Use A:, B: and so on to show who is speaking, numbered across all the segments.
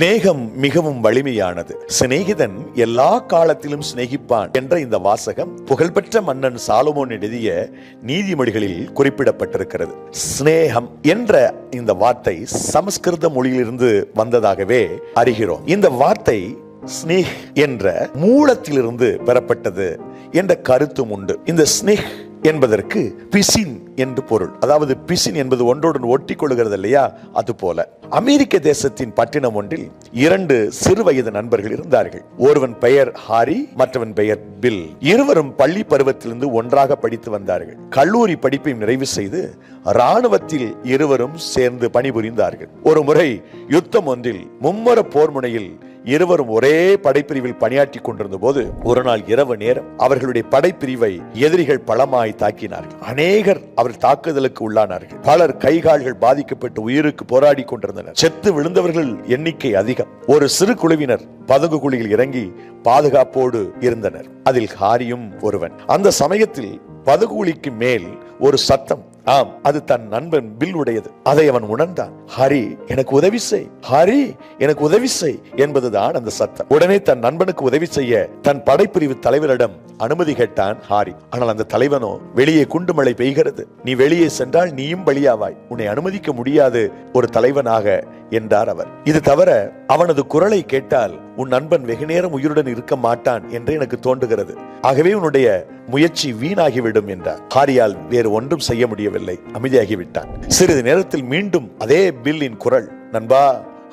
A: சிநேகம் மிகவும் வலிமையானது. சிநேகிதன் எல்லா காலத்திலும் சிநேகிப்பான் என்ற இந்த வாசகம் புகழ்பெற்ற மன்னன் சாலமோன் எழுதிய நீதிமொழிகளில் குறிப்பிடப்பட்டிருக்கிறது. சிநேகம் என்ற இந்த வார்த்தை சமஸ்கிருத மொழியிலிருந்து வந்ததாகவே அறிகிறோம். இந்த வார்த்தை ஸ்னேஹ் என்ற மூலத்திலிருந்து பெறப்பட்டது என்ற கருத்தும் உண்டு. இந்த ஸ்னேஹ் என்பதற்கு பிசின் என்று பொருள். அதாவது பிசின் என்பது ஒன்றோடு ஒட்டி கொள்கிறது இல்லையா? அது போல அமெரிக்க தேசத்தின் பட்டினம் ஒன்றில் இரண்டு சிறு வயது நண்பர்கள் இருந்தார்கள். ஒருவன் பெயர் ஹாரி மற்றவன் பெயர் பில். இருவரும் பள்ளி பருவத்திலிருந்து ஒன்றாக படித்து வந்தார்கள். கல்லூரி படிப்பை நிறைவு செய்து ராணுவத்தில் இருவரும் சேர்ந்து பணிபுரிந்தார்கள். ஒரு முறை யுத்தம் ஒன்றில் மும்முர போர் முனையில் இருவரும் ஒரே படைப்பிரிவில் பணியாற்றி கொண்டிருந்த போது ஒரு நாள் இரவு நேரம் அவர்களுடைய படைப்பிரிவை எதிரிகள் பலமாய் தாக்கினார்கள். அநேகர் அவர் தாக்குதலுக்கு உள்ளானார்கள். பலர் கைகால்கள் பாதிக்கப்பட்டு உயிருக்கு போராடி கொண்டிருந்தனர். செத்து விழுந்தவர்கள் எண்ணிக்கை அதிகம். ஒரு சிறு குழுவினர் பதுங்கு குழியில் இறங்கி பாதுகாப்போடு இருந்தனர். அதில் ஹாரியும் ஒருவன். அந்த சமயத்தில் பதுகுழிக்கு மேல் ஒரு சத்தம் ஆம் அது தன் நண்பன் பில் உடையது அதை அவன் உணர்ந்தான். ஹரி எனக்கு உதவி செய். ஹரி எனக்கு உதவி செய் என்பதுதான் அந்த சத்தம். உடனே தன் நண்பனுக்கு உதவி செய்ய தன் படைப்பிரிவு தலைவரிடம் அனுமதி கேட்டான் ஹாரி. ஆனால் அந்த தலைவனோ வெளியே குண்டு மழை பெய்கிறது. நீ வெளியே சென்றால் நீயும் பலியாவாய் உன்னை அனுமதிக்க முடியாது ஒரு தலைவனாக என்றார் அவர். இது தவிர அவனது குரலை கேட்டால் உன் நண்பன் வெகு நேரம் உயிருடன் இருக்க மாட்டான் என்று எனக்கு தோன்றுகிறது. ஆகவே உன்னுடைய முயற்சி வீணாகிவிடும் என்றார். ஹாரியால் வேறு ஒன்றும் செய்ய முடியவில்லை. அமைதியாகிவிட்டான். சிறிது நேரத்தில் மீண்டும் அதே பில்லின் குரல் நண்பா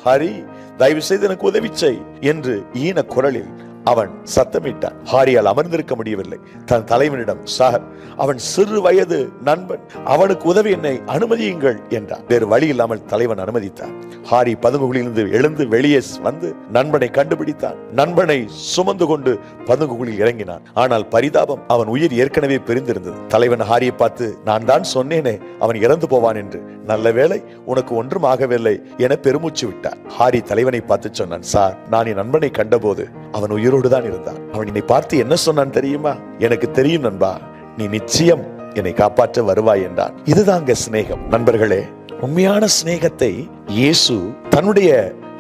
A: ஹாரி தயவு செய்து எனக்கு உதவி செய் என்று ஈன குரலில் அவன் சத்தமிட்டான். ஹாரியால் அமர்ந்திருக்க முடியவில்லை. தன் தலைவனிடம் சார் அவன் சிறு வயது நண்பன். அவனுக்கு உதவி என்னை அனுமதியுங்கள் என்றான். வேறு வழி இல்லாமல் தலைவன் அனுமதித்தான். ஹாரி பதுங்குகளிலிருந்து எழுந்து வெளியே வந்து நண்பனை கண்டுபிடித்தான். நண்பனை சுமந்து கொண்டு பதுங்குகளில் இறங்கினான். ஆனால் பரிதாபம் அவன் உயிர் ஏற்கனவே பிரிந்திருந்தது. தலைவன் ஹாரியை பார்த்து நான் தான் சொன்னேனே அவன் இறந்து போவான் என்று. நல்ல வேளை உனக்கு ஒன்றும் ஆகவில்லை என பெருமூச்சு விட்டார். ஹாரி தலைவனை பார்த்து சொன்னான் சார் நான் என் நண்பனை கண்டபோது அவன் உயிரோடு தான் இருந்தான். அவன் என்னை பார்த்து என்ன சொன்னான் தெரியுமா? எனக்கு தெரியும் நண்பா நீ நிச்சயம் என்னை காப்பாற்ற வருவாய் என்றான். இதுதாங்க சிநேகம். நண்பர்களே உண்மையான சிநேகத்தை இயேசு தன்னுடைய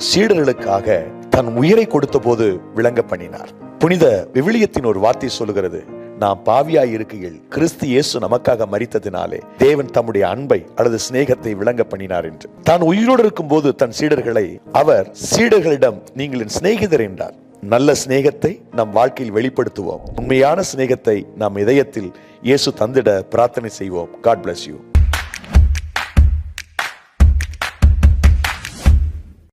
A: சீடர்களுக்காக தன் உயிரை கொடுத்த போது விளங்க பண்ணினார். புனித விவிலியத்தின் ஒரு வார்த்தை சொல்லுகிறது நாம் பாவியாய் இருக்கையில் கிறிஸ்து இயேசு நமக்காக மறித்ததினாலே தேவன் தம்முடைய அன்பை அல்லது சிநேகத்தை விளங்க பண்ணினார் என்று. தான் உயிரோடு இருக்கும் போது தன் சீடர்களை அவர் சீடர்களிடம் நீங்கள் என் சிநேகிதர் என்றார். நல்ல சிநேகத்தை நம் வாழ்க்கையில் வெளிப்படுத்துவோம். உண்மையான சிநேகத்தை நம் இதயத்தில் இயேசு தந்திட பிரார்த்தனை செய்வோம். God bless you